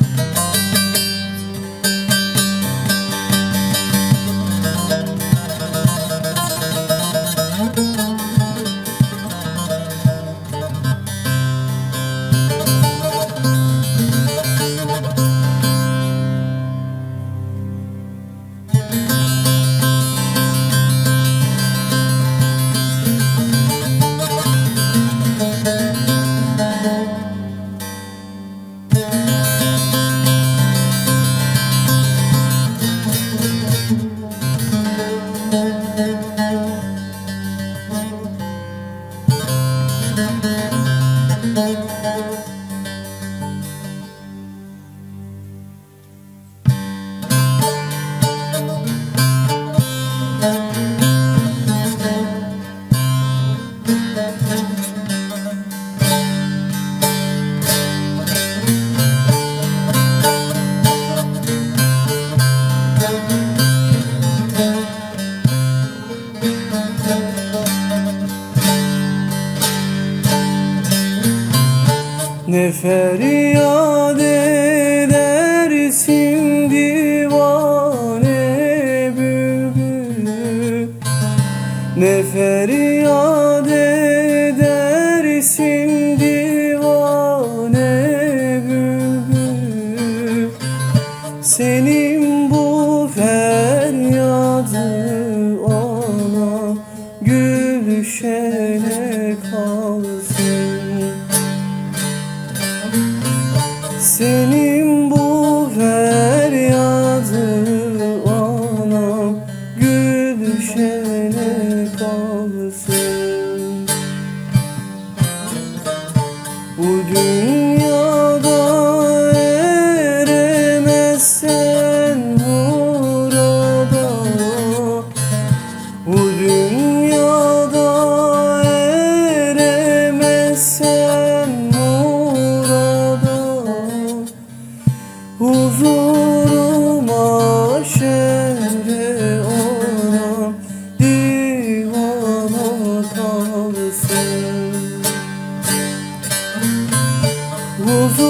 Thank you. Ne feryat edersin divane bülbül? Ne feryat edersin divane bülbül? Senin bu feryadı ana gülüşene kalsın kalsın. Bu dünyada kalsın Huzur